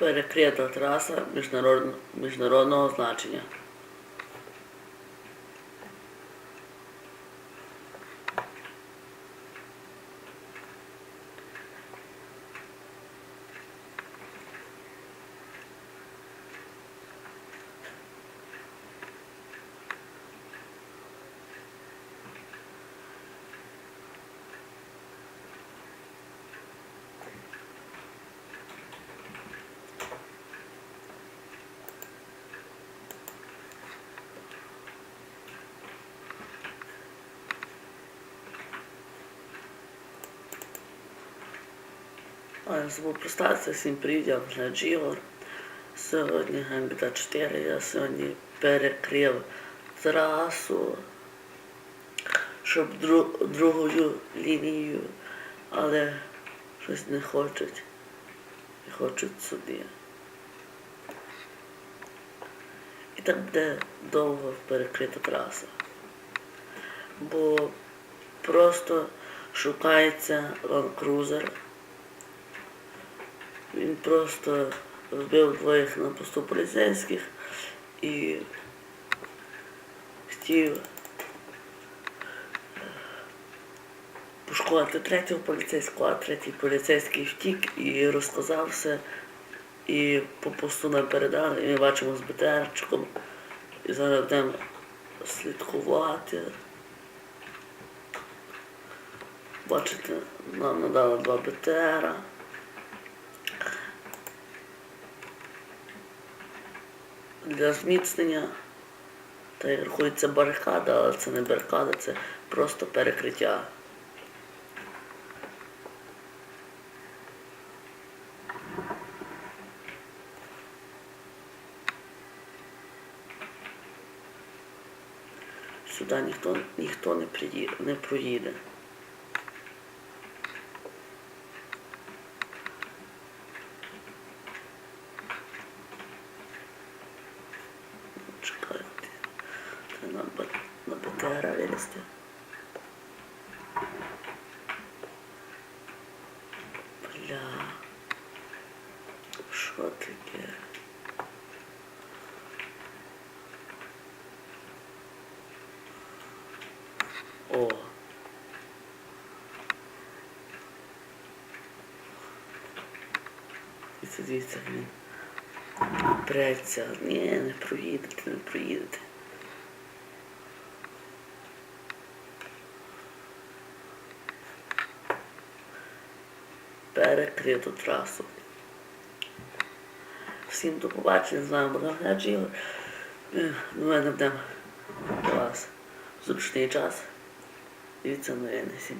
Перекрита траса міжнародно- міжнародного значення. А я всім привіт, я Влад Ігор. Сьогодні Гамбіта 4, я сьогодні перекрив трасу, щоб дру- другою лінією, але щось не хочуть. Не хочуть сюди. І так буде довго перекрита траса. Бо просто шукається Cruiser. Він просто вбив двоїх на посту поліцейських і хотів е, пошкодити третього поліцейського, а третій поліцейський втік і розказав все. І по посту нам передали, і ми бачимо з БТРчиком. І зараз будемо слідкувати. Бачите, нам надали два БТРа. Для зміцнення. Та й рахується барикада, але це не барикада, це просто перекриття. Сюди ніхто, ніхто не, приїде, не проїде. Чекайте. Треба на, Б- на Вилізти. Бля. Що таке? О. Це дивіться, він преться. Ні, не проїдете, не проїдете. Перекриту трасу. Всім до побачення, з вами була Гаджіла. До мене будемо до вас зручний час. Дивіться новини. Всім